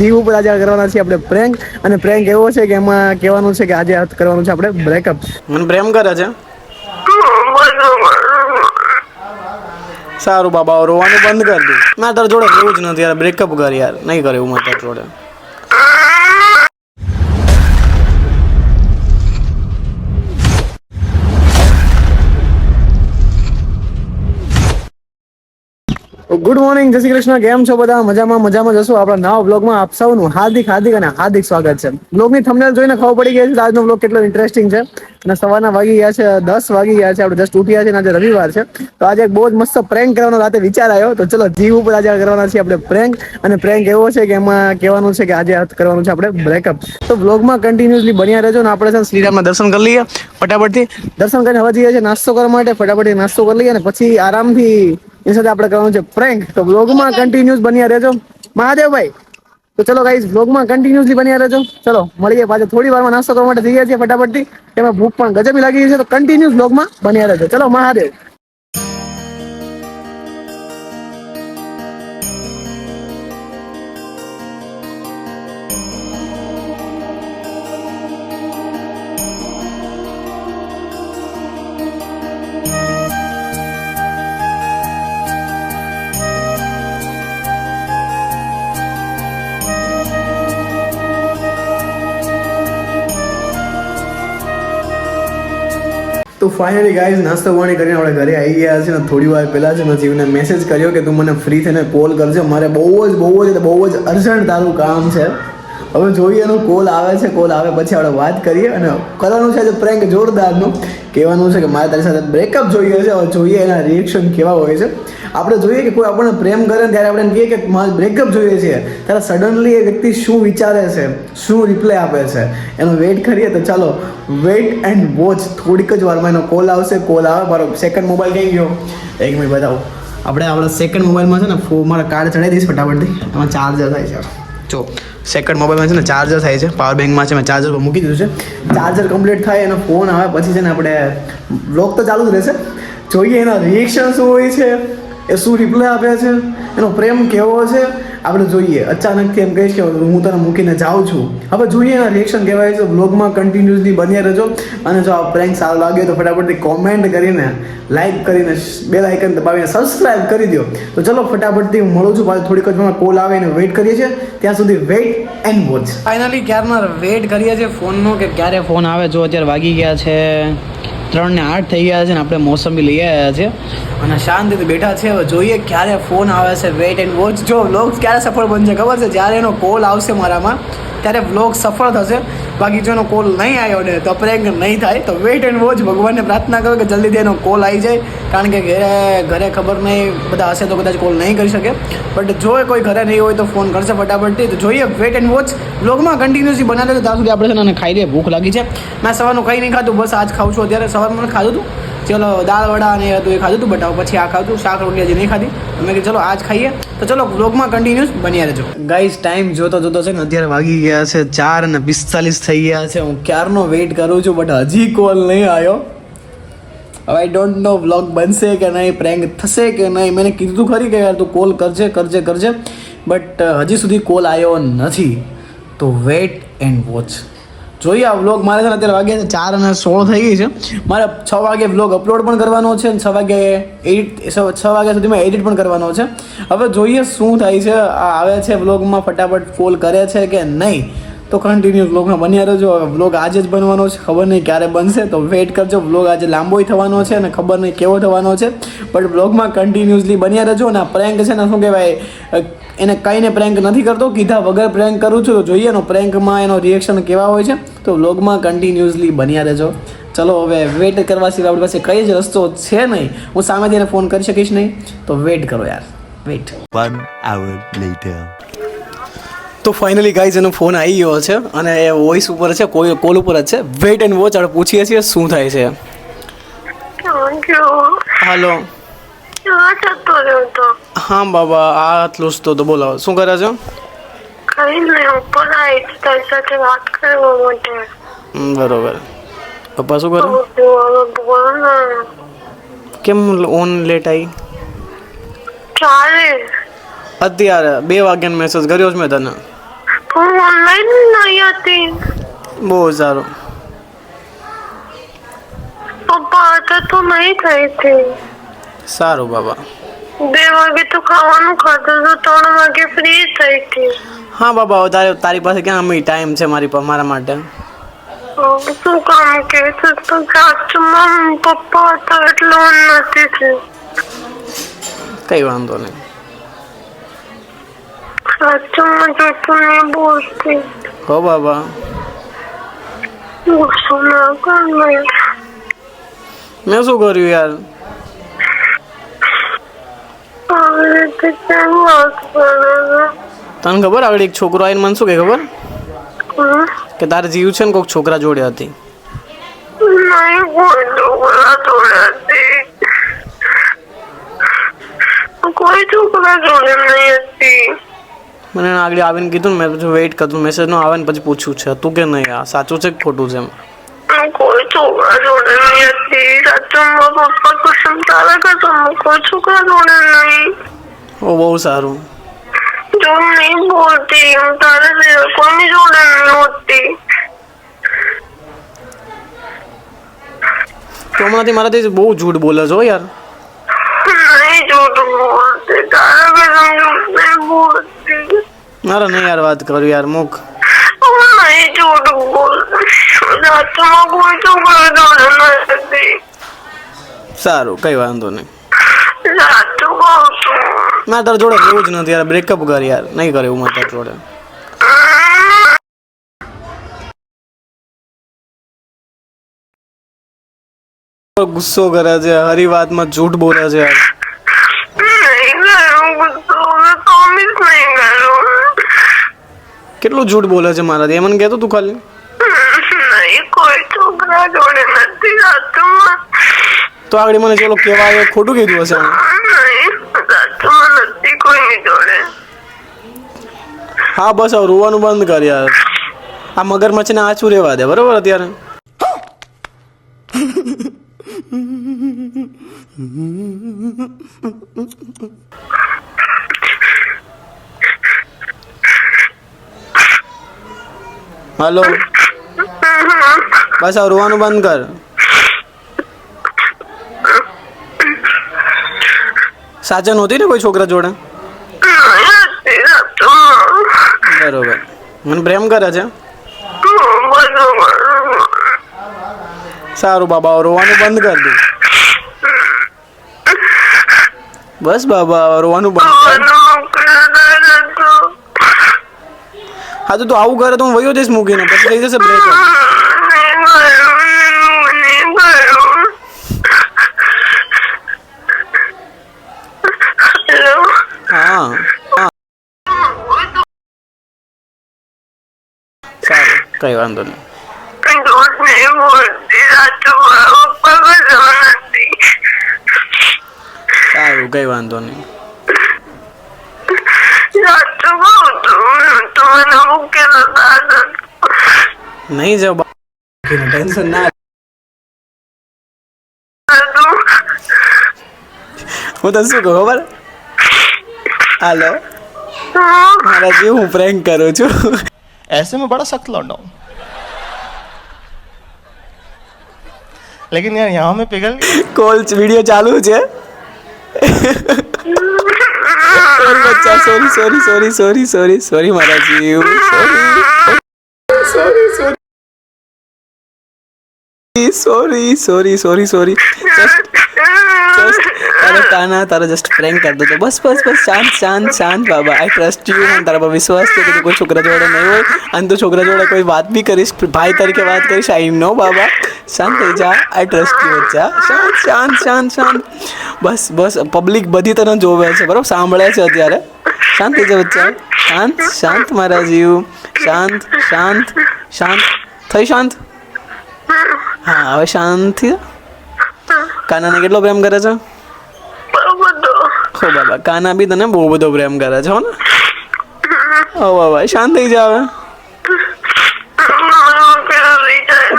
જીવ ઉપર આજે કરવાના છે, આપણે પ્રેન્ક અને પ્રેન્ક એવો છે કે એમાં કહેવાનું છે કે આજે કરવાનું છે, આપણે બ્રેકઅપ મને પ્રેમ કરે છે. સારું બાબા રોવાનું બંધ કર દે. ના તારા જોડે રહેવું જ નથી યાર બ્રેકઅપ કર યાર. નહીં કરે એવું મારા જોડે. ગુડ મોર્નિંગ જય શ્રી કૃષ્ણ. કેમ છો બધા? મજામાં મજામાં જશો. આપણા નવા બ્લોગમાં આપ સૌનું હાર્દિક હાર્દિક અને હાર્દિક સ્વાગત છે. બ્લોગની થંબનેલ જોઈને ખબર પડી ગઈ છે આજનો બ્લોગ કેટલો ઇન્ટરેસ્ટિંગ છે. અને સવારના વાગી ગયા છે, દસ વાગી ગયા છે. આપણે જસ્ટ ઉઠ્યા છે આજે રવિવાર છે. તો આજે એક બહુ જ મસ્ત પ્રેન્ક કરવાનો રાતે વિચાર આવ્યો. તો ચલો જીવ ઉપર આજે કરવાના છે આપણે પ્રેન્ક અને પ્રેન્ક એવો છે કે એમાં કહેવાનું છે કે આજે કરવાનું છે આપણે બ્રેકઅપ તો બ્લોગમાં કન્ટિન્યુઅસલી બન્યા રહેજો અને આપણે છે ને શ્રીરામના દર્શન કરી લઈએ ફટાફટથી. દર્શન કરીને હવે જઈએ છીએ નાસ્તો કરવા માટે. ફટાફટ નાસ્તો કરી લઈએ અને પછી આરામથી એની સાથે આપણે કરવાનું છે પ્રેન્ક તો બ્લોગમાં કન્ટિન્યુઅસ બન્યા રહેજો. મહાદેવભાઈ તો ચલો ગાઈઝ બ્લોગમાં કન્ટિન્યુઅસલી બન્યા રહેજો. ચલો મળીએ પાછા થોડી વારમાં નાસ્તો કરવા માટે જઈએ છીએ ફટાફટથી. એમાં ભૂખ પણ ગજબી લાગી ગઈ છે તો કન્ટિન્યુઅસ બ્લોગમાં બન્યા રહેજો. ચલો મહાદેવ. તો ફાઇનલી ગાઈઝ નાસ્તો પાણી કરીને આપણે ઘરે આવી ગયા છે ને થોડી વાર પહેલાં છે મેં જીવને મેસેજ કર્યો કે તું મને ફ્રી થઈને કોલ કરજે. મારે બહુ જ બહુ જ બહુ જ અર્જન્ટ તારું કામ છે. હવે જોઈએ એનો કોલ આવે છે, કોલ આવે પછી આપણે વાત કરીએ અને કરવાનું છે પ્રેન્ક જોરદારનું, કહેવાનું છે કે મારે તારી સાથે બ્રેકઅપ જોઈએ છે, હવે જોઈએ એના રિએક્શન કેવા હોય છે. આપણે જોઈએ કે કોઈ આપણને પ્રેમ કરે ત્યારે આપણે કહીએ કે મારે બ્રેકઅપ જોઈએ છે, ત્યારે સડનલી એ વ્યક્તિ શું વિચારે છે, શું રિપ્લાય આપે છે. એનો વેઇટ કરીએ તો ચાલો વેઇટ એન્ડ વોચ થોડીક જ વારમાં એનો કોલ આવશે કોલ આવે, મારો સેકન્ડ મોબાઈલ કઈ ગયો? એક મિનિટ બતાવો. આપણે આપણા સેકન્ડ મોબાઈલમાં છે ને, ફો મારા કાર્ડ ચડાવી દઈશ ફટાફટથી. એમાં ચાર્જર થાય છે. જો સેકન્ડ મોબાઈલમાં છે ને ચાર્જર થાય છે. પાવર બેંકમાં છે, મેં ચાર્જર પર મૂકી દીધું છે. ચાર્જર કમ્પ્લીટ થાય એનો ફોન આવે, પછી છે ને આપણે બ્લોગ તો ચાલુ જ રહેશે. જોઈએ એના રિએક્શન શું હોય છે, એ શું રિપ્લાય આપે છે, એનો પ્રેમ કેવો છે આપણે જોઈએ. અચાનકથી એમ કહીશ કે હું તને મૂકીને જાઉં છું. હવે જોઈએ એના રિએક્શન કહેવાય છે. બ્લોગમાં કન્ટિન્યુઅસલી બન્યા રહેજો. અને જો આ પ્રેન્ક સારો લાગે તો ફટાફટથી કોમેન્ટ કરીને લાઈક કરીને બે લાઇકન દબાવીને સબસ્ક્રાઇબ કરી દો તો ચલો ફટાફટથી મળું છું. પાછું થોડીક જ કોલ આવે એને વેઇટ કરીએ છીએ. ત્યાં સુધી વેઇટ એન્ડ વોચ ફાઇનલી ક્યારના વેઇટ કરીએ છીએ? ફોનનો કે ક્યારે ફોન આવે? જો અત્યારે વાગી ગયા છે ત્રણ ને આઠ થઈ ગયા છે ને આપણે મોસંબી લઈ આવ્યા છે. અને શાંતિથી બેઠા છે. હવે જોઈએ ક્યારે ફોન આવે છે. વેઇટ એન્ડ વોચ જો લોક ક્યારે સફળ બનશે ખબર છે? જ્યારે એનો કોલ આવશે મારામાં ત્યારે વ્લોગ સફળ થશે. બાકી જો એનો કોલ નહીં આવ્યો ને તો પ્રેન્ક નહીં થાય. તો વેઇટ એન્ડ વોચ ભગવાનને પ્રાર્થના કરો કે જલ્દીથી એનો કોલ આવી જાય. કારણ કે ઘરે ઘરે ખબર નહીં, બધા હશે તો કદાચ કોલ નહીં કરી શકે. બટ જો કોઈ ઘરે નહીં હોય તો ફોન કરશે ફટાફટથી. તો જોઈએ વેઇટ એન્ડ વોચ બ્લોગમાં કન્ટિન્યુઅસલી બનાવે તો ત્યાં સુધી આપણે છે ને ખાઈ લઈએ ભૂખ લાગી છે. મેં સવારનું કંઈ નહીં ખાધું. બસ આજ ખાઉં છું. અત્યારે સવારમાં ખાધું હતું. ચલો દાળ વડા ને હતું એ ખાધું હતું બટાવ પછી આ ખાધું, શાક, રોટલી હજી નહીં ખાધી. મેં કે ચલો આજ ખાઈએ. તો ચલો બ્લોગમાં કન્ટિન્યુઅસ બન્યા રહેજો. ગાઈસ ટાઈમ જોતો જોતો છે ને, અત્યારે વાગી ગયા છે ચાર અને પિસ્તાલીસ થઈ ગયા છે. હું ક્યારનો વેઇટ કરું છું બટ હજી કોલ નહીં આવ્યો. હવે આઈ ડોન્ટ નો વ્લોગ બનશે કે નહીં પ્રેન્ક થશે કે નહીં. મેં કીધું ખરી કે યાર તું કોલ કરજે કરજે કરજે. બટ હજી સુધી કોલ આવ્યો નથી. તો વેટ એન્ડ વોચ જોઈએ, આ મારે છે ને અત્યારે વાગ્યા છે ચાર અને સોળ થઈ ગઈ છે. મારે છ વાગે વ્લોગ અપલોડ પણ કરવાનો છે અને છ વાગે એડિટ છ વાગ્યા સુધીમાં એડિટ પણ કરવાનો છે. હવે જોઈએ શું થાય છે આવે છે વ્લોગમાં ફટાફટ ફોલ કરે છે કે નહીં. તો કન્ટિન્યુ વ્લોગમાં બન્યા રહેજો. વ્લોગ આજે જ બનવાનો છે. ખબર નહીં ક્યારે બનશે. તો વેઇટ કરજો. વ્લોગ આજે લાંબોય થવાનો છે અને ખબર નહીં કેવો થવાનો છે. બટ વ્લોગમાં કન્ટિન્યુઅસલી બન્યા રહેજો અને આ પ્રેન્ક છે ને શું કહેવાય? એને કંઈને પ્રેન્ક નથી કરતો. કીધા વગર પ્રેન્ક કરું છું. તો જોઈએ એનો પ્રેન્કમાં એનો રિએક્શન કેવા હોય છે. તો વ્લોગમાં કન્ટિન્યુઅસલી બન્યા રહેજો. ચલો, હવે વેટ કરવા સિવાય આપણી પાસે કઈ જ રસ્તો છે નહીં. હું સામેથી એને ફોન કરી શકીશ નહીં. તો વેટ કરો યાર. Wait one hour later. તો ફાઇનલી ગાઈઝ એનો ફોન આવી ગયો છે અને એ વોઇસ ઉપર છે કોઈ કોલ ઉપર જ છે. વેઇટ એન્ડ વોચ આપણે પૂછીએ છીએ શું થાય છે. હાલો હા બાબા આ આટલું જ તો બોલો શું કરે છે? બરોબર. પપ્પા શું કરે? કેમ ઓન લેટ આવી ચાલે. અત્યારે બે વાગ્યાનો મેસેજ કર્યો છે મેં તને. હું ઓનલાઈન નહીં હતી બહુ સારું પપ્પા હતા તો નહીં થઈ હતી સારું બાબા બે વાગે તો ખાવાનું ખાધું તો ત્રણ વાગે ફ્રી થઈ હતી હા બાબા તારે તારી પાસે ક્યાં અમે ટાઈમ છે મારી મારા માટે શું કામ કે છે તો સાચુમાં પપ્પા હતા એટલે હું નથી થઈ કઈ વાંધો નહીં સાચુમાં જતું નહીં બોલતી હો બાબા ગુસ્સો ના કર ને. મેં શું કર્યું યાર આવી રીતે કેમ વાત કરે છે? તને ખબર આગળ એક છોકરો આવીને મને શું કે ખબર હમ? કે તારે જીવ છે ને કોઈક છોકરા જોડે હતી નહીં કોઈ છોકરા જોડે હતી કોઈ છોકરા જોડે નહીં હતી મને આગળ આવીને કીધું ને મેં પછી વેઇટ કરતું મેસેજ નો આવે ને પછી પૂછ્યું છે. તું કે નહીં આ? સાચું છે કે ખોટું છે એમ? કોઈ છોકરા જોડે નહીં. હતી સાચુમાં પપ્પા કસમ તારા કસમ કોઈ છોકરા જોડે નહીં? ઓ બહુ સારું. જો નહીં બોલતી હું તારા સિવાય જોડે નહીં હોતી? તો હમણાંથી મારાથી બહુ જૂઠ બોલે છો યાર. નહીં જૂઠું બોલતી. તારા કે જૂઠ નહીં બોલતી. મારે નહીં યાર વાત કરું યાર નથી સારું, કઈ વાંધો નહીં. ના તારા જોડે રહેવું જ નથી યાર બ્રેકઅપ કર યાર. નહીં કરે એવું મારે જોડે. ગુસ્સો કરે છે, હરી વાતમાં જૂઠ બોલે છે યાર નહીં ગયું ગુસ્સો મેં પ્રોમિસ નહીં કર્યું કેટલું જૂઠ બોલે છે મારાથી? એ મને કહેતો તું ખાલી. તો આગળ મને ચલો કહેવાય ખોટું કીધું હશે હા, બસ, હવે રોવાનું બંધ કર યાર. આ મગરમચ્છને આછું રહેવા દે, બરોબર અત્યારે? હલો. બસ હવે રોવાનું બંધ કર. સાચે નહોતી ને કોઈ છોકરા જોડે? બરોબર. મને પ્રેમ કરે છે. સારું બાબા રોવાનું બંધ કર દે બસ બાબા રોવાનું બંધ કર. હા, તો તું આવું કરે તો હું વયો જઈશ મૂકીને. પછી થઈ જશે બ્રેક હા. સારું, કઈ વાંધો નહીં. સારું, કઈ વાંધો નહીં. નહીં જાવ ટેન્શન ના હું તને શું કહું ખબર હાલો મારા જીવ હું પ્રેન્ક કરું છું ऐसे में बड़ा सख्त लौंडा हूँ लेकिन यार यहाँ में पिघल गया કોલ વીડિયો ચાલુ છે સોરી બચ્ચા sorry sorry sorry sorry sorry sorry મારા જીવ sorry sorry sorry sorry sorry તારે કાના તારા જસ્ટ પ્રેન્ક કરતો હતો બસ બસ બસ શાંત શાંત શાંત બાબા આઈ ટ્રસ્ટ યુ મને તારા પર વિશ્વાસ છે કે તું કોઈ છોકરા જોડે નહીં હોય અને તું છોકરા જોડે કોઈ વાત બી કરીશ ભાઈ તરીકે વાત કરીશ આઈ નો બાબા શાંત થઈ જા આઈ ટ્રસ્ટ યુ બચ્ચા શાંત શાંત શાંત શાંત બસ બસ પબ્લિક બધી તને જોવે છે બરાબર? સાંભળે છે અત્યારે. શાંત થઈ બચ્ચા શાંત શાંત મારા જીવ. શાંત શાંત શાંત. થઈ શાંત? હા હવે શાંત. કાનાને કેટલો પ્રેમ કરે છે? હો બાબા કાના બી તને બહુ બધો પ્રેમ કરે છે હો ને? હો બાબા શાંત થઈ જાવ હવે.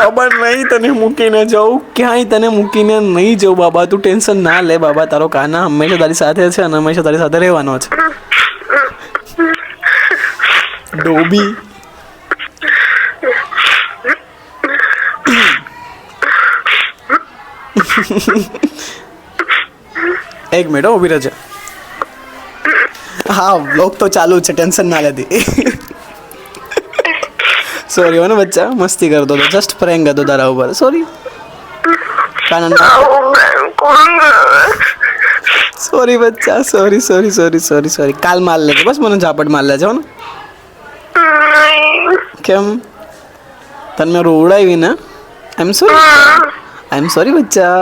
બાબા નહીં તને મૂકીને જાઉં? ક્યાંય તને મૂકીને નહીં જાઉં, બાબા? તું ટેન્શન ના લે, બાબા. તારો કાના હંમેશા તારી સાથે છે અને હંમેશા તારી સાથે રહેવાનો છે. ડોબી. એક મિનિટ ઊભી રહેજે. હા બ્લોગ તો ચાલુ છે. ટેન્શન ના લેતી. સોરી હો બચ્ચા મસ્તી કરતો હતો જસ્ટ પ્રેંગ હતો તારા ઉપર સોરી સોરી બચ્ચા sorry sorry sorry sorry sorry કાલ માર લેજો બસ મને ઝાપટ માર લેજો ને કેમ તને મેં રોવડાવી ને આઈ am sorry I am sorry બચ્ચા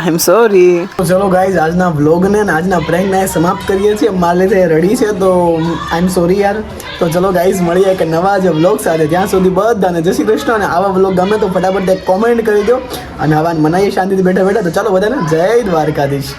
આઈ એમ સોરી તો ચલો ગાઈઝ આજના વ્લોગને ને આજના પ્રેંકને સમાપ્ત કરીએ છીએ. મારે લીધે રડી છે, તો આઈ એમ સોરી યાર. તો ચલો ગાઈઝ મળીએ કે નવા જે વ્લોગ સાથે. ત્યાં સુધી બધાને જય શ્રી કૃષ્ણ અને આવા વ્લોગ ગમે તો ફટાફટ કોમેન્ટ કરી દો. અને આવા મનાઈએ શાંતિથી બેઠા બેઠા. તો ચાલો બધાને જય દ્વારકાધીશ.